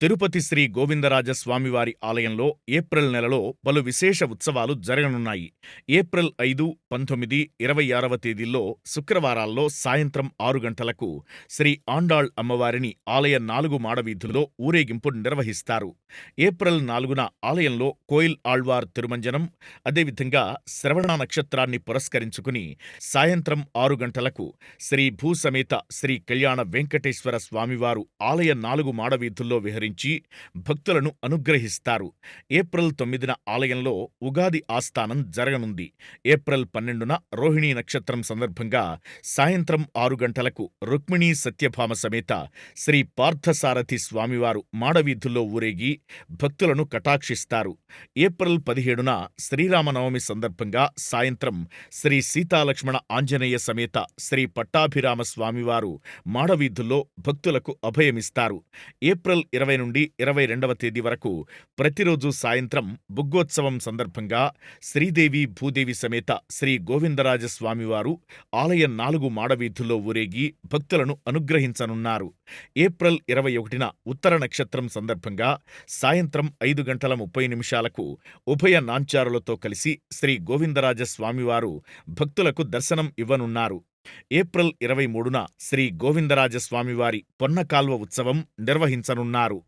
తిరుపతి శ్రీ గోవిందరాజ స్వామివారి ఆలయంలో ఏప్రిల్ నెలలో పలు విశేష ఉత్సవాలు జరగనున్నాయి. ఏప్రిల్ ఐదు, పంతొమ్మిది, ఇరవై ఆరవ తేదీల్లో శుక్రవారాల్లో సాయంత్రం ఆరు గంటలకు శ్రీ ఆండాళ్ అమ్మవారిని ఆలయ నాలుగు మాడవీధుల్లో ఊరేగింపు నిర్వహిస్తారు. ఏప్రిల్ నాలుగున ఆలయంలో కోయిల్ ఆళ్వార్ తిరుమంజనం, అదేవిధంగా శ్రవణ నక్షత్రాన్ని పురస్కరించుకుని సాయంత్రం ఆరు గంటలకు శ్రీ భూసమేత శ్రీ కళ్యాణ వెంకటేశ్వర స్వామివారు ఆలయ నాలుగు మాడవీధుల్లో విహరి విహరించి భక్తులను అనుగ్రహిస్తారు. ఏప్రిల్ తొమ్మిదిన ఆలయంలో ఉగాది ఆస్థానం జరగనుంది. ఏప్రిల్ పన్నెండున రోహిణీ నక్షత్రం సందర్భంగా సాయంత్రం ఆరు గంటలకు రుక్మిణీ సత్యభామ సమేత శ్రీ పార్థసారథి స్వామివారు మాడవీధుల్లో ఊరేగి భక్తులను కటాక్షిస్తారు. ఏప్రిల్ పదిహేడున శ్రీరామనవమి సందర్భంగా సాయంత్రం శ్రీ సీతాలక్ష్మణ ఆంజనేయ సమేత శ్రీ పట్టాభిరామ స్వామివారు మాడవీధుల్లో భక్తులకు అభయమిస్తారు. ఏప్రిల్ ఇరవై నుండి ఇరవై రెండవ తేదీ వరకు ప్రతిరోజు సాయంత్రం బుగ్గోత్సవం సందర్భంగా శ్రీదేవి భూదేవి సమేత శ్రీ గోవిందరాజస్వామివారు ఆలయ నాలుగు మాడవీధుల్లో ఊరేగి భక్తులను అనుగ్రహించనున్నారు. ఏప్రిల్ ఇరవై ఒకటిన ఉత్తర నక్షత్రం సందర్భంగా సాయంత్రం ఐదు గంటల ముప్పై నిమిషాలకు ఉభయ నాంచారులతో కలిసి శ్రీ గోవిందరాజస్వామివారు భక్తులకు దర్శనం ఇవ్వనున్నారు. ఏప్రిల్ ఇరవై మూడున శ్రీ గోవిందరాజస్వామివారి పొన్నకాల్వ ఉత్సవం నిర్వహించనున్నారు.